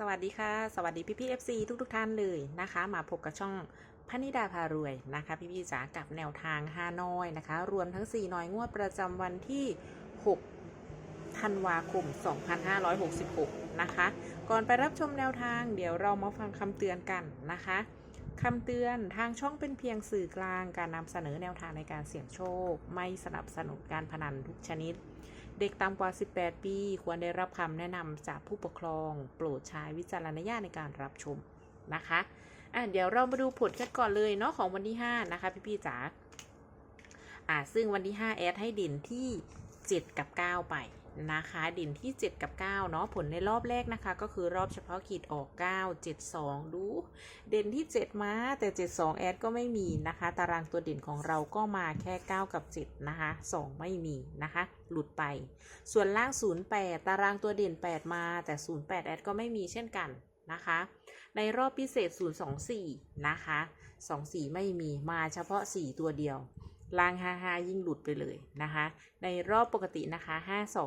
สวัสดีค่ะ สวัสดีพี่พี่เอฟซีทุกทุกๆท่านเลยนะคะ มาพบกับช่องพนิดาพารวยนะคะ พี่พี่จ๋ากับแนวทางฮานอยนะคะ รวมทั้ง 4 น้อยงวดประจำวันที่ 6 ธันวาคม 2566 นะคะ ก่อนไปรับชมแนวทาง เดี๋ยวเรามาฟังคำเตือนกันนะคะคำเตือนทางช่องเป็นเพียงสื่อกลางการนำเสนอแนวทางในการเสี่ยงโชค ไม่สนับสนุนการพนันทุกชนิด เด็กต่ำกว่า 18 ปี ควรได้รับคำแนะนำจากผู้ปกครอง โปรดใช้วิจารณญาณในการรับชมนะคะอะเดี๋ยวเรามาดูผลกันก่อนเลยเนาะของวันที่ 5 นะคะ พี่ๆจ๋าอ่าซึ่งวันที่ 5 แอดให้เด่นที่ 7 กับ 9 ไปนะคะเด่นที่ 7 กับ 9 เนาะผลในรอบแรกนะคะ ก็คือรอบเฉพาะขีดออก 9 7 2 ดู เด่นที่ 7 มา แต่ 72 แอดก็ไม่มีนะคะ ตารางตัวเด่นของเราก็มาแค่ 9 กับ 7 นะคะ 2 ไม่มีนะคะ หลุดไป ส่วนล่าง 08 ตารางตัวเด่น 8 มา แต่ 08 แอดก็ไม่มีเช่นกันนะคะ ในรอบพิเศษ 024 นะคะ 24 ไม่มีมาเฉพาะ 4 ตัวเดียว ล่าง 55 ยิ่งหลุดไปเลยนะคะ ในรอบปกตินะคะ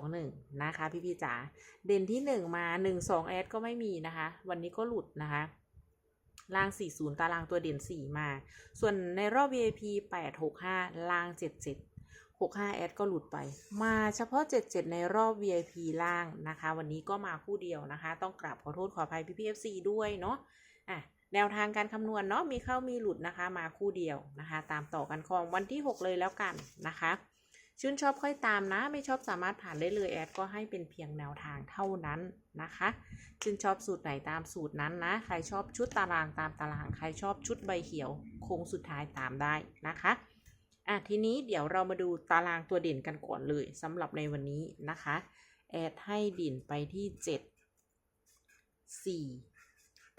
521 นะคะ พี่พี่จ๋า เด่นที่ 1 มา 12 แอดก็ไม่มีนะคะ วันนี้ก็หลุดนะคะล่าง 40 ตารางตัวเด่น 4 มา ส่วนในรอบ VIP 865 ล่าง 77 65แอดก็หลุดไป มาเฉพาะ 77 ในรอบ VIP ล่างนะคะ วันนี้ก็มาคู่เดียวนะคะ ต้องกราบขอโทษขออภัยพี่พีเอฟซีด้วยเนาะอะ แนวทางการคำนวณเนาะมีเข้ามีหลุดนะคะ มาคู่เดียวนะคะ ตามต่อกันของวันที่ 6 เลยแล้วกันนะคะ ชื่นชอบค่อยตามนะ ไม่ชอบสามารถผ่านได้เลยแอดก็ให้เป็นเพียงแนวทางเท่านั้นนะคะ ชื่นชอบสูตรไหนตามสูตรนั้นนะ ใครชอบชุดตารางตามตาราง ใครชอบชุดใบเขียวโค้งสุดท้ายตามได้นะคะอะทีนี้เดี๋ยวเรามาดูตารางตัวเด่นกันก่อนเลยสำหรับในวันนี้นะคะแอดให้เด่นไปที่ 7 4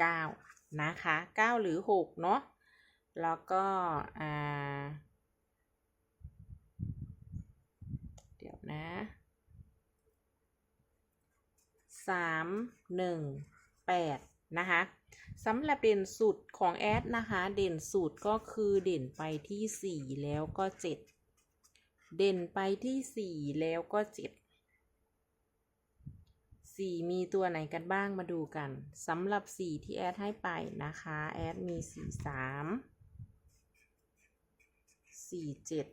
9 นะคะ9หรือ6เนาะแล้วก็อ่าเดี๋ยวนะสามหนึ่งแปดนะคะสำหรับเด่นสุดของแอดนะคะ เด่นสุดก็คือเด่นไปที่สี่แล้วก็เจ็ดเด่นไปที่สี่แล้วก็เจ็ด สี่มีตัวไหนกันบ้างมาดูกันสำหรับสี่ที่แอดให้ไปนะคะ แอดมีสี่สามสี่เจ็ด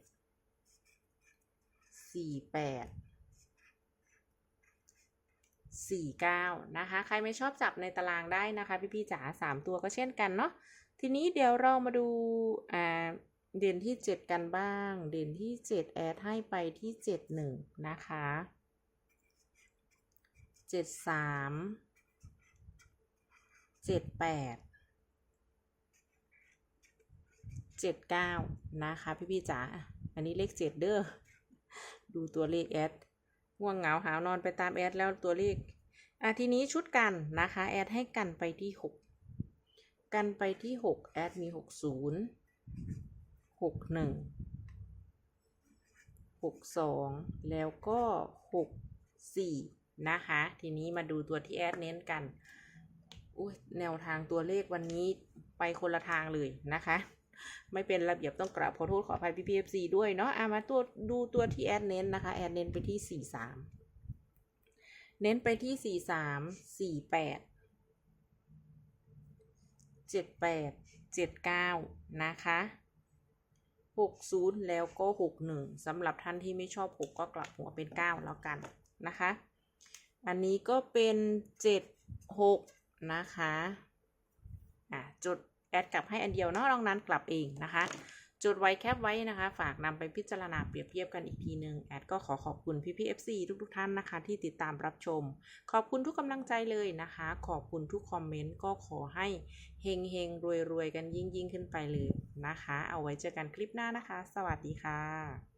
สี่แปดสี่เก้านะคะ ใครไม่ชอบจับในตารางได้นะคะพี่ๆจ๋าสามตัวก็เช่นกันเนาะ ทีนี้เดี๋ยวเรามาดูอ่าเด่นที่เจ็ดกันบ้าง เด่นที่เจ็ดแอดให้ไปที่เจ็ดหนึ่งนะคะ เจ็ดสามเจ็ดแปดเจ็ดเก้านะคะพี่ๆจ๋าอันนี้เลขเจ็ดเด้อดูตัวเลขแอดง่วงเหงาหาวนอนไปตามแอดแล้วตัวเลขอะทีนี้ชุดกันนะคะแอดให้กันไปที่หกกันไปที่หกแอดมีหกศูนย์หกหนึ่งหกสองแล้วก็หกสี่ นะคะ ทีนี้มาดูตัวที่แอดเน้นกันอุ้ยแนวทางตัวเลขวันนี้ไปคนละทางเลยนะคะ ไม่เป็นระเบียบต้องกราบขอโทษขออภัยพี่พีเอฟซีด้วยเนาะอะมาตัวดูตัวที่แอดเน้นนะคะ แอดเน้นไปที่สี่สามเน้นไปที่สี่สามสี่แปดเจ็ดแปดเจ็ดเก้านะคะหกศูนย์แล้วก็หกหนึ่งสำหรับท่านที่ไม่ชอบหกก็กลับหัวเป็นเก้าแล้วกันนะคะ อันนี้ก็เป็นเจ็ดหกนะคะ อะจดแอดกลับให้อันเดียวเนาะลองนั้นกลับเองนะคะ จดไว้แคปไว้นะคะ ฝากนำไปพิจารณาเปรียบเทียบกันอีกทีหนึ่งแอดก็ขอขอบคุณพี่พี่เอฟซีทุกๆท่านนะคะ ที่ติดตามรับชม ขอบคุณทุกกำลังใจเลยนะคะ ขอบคุณทุกคอมเมนต์ก็ขอให้เฮงเฮงรวยรวยกันยิ่งยิ่งขึ้นไปเลยนะคะ เอาไว้เจอกันคลิปหน้านะคะ สวัสดีค่ะ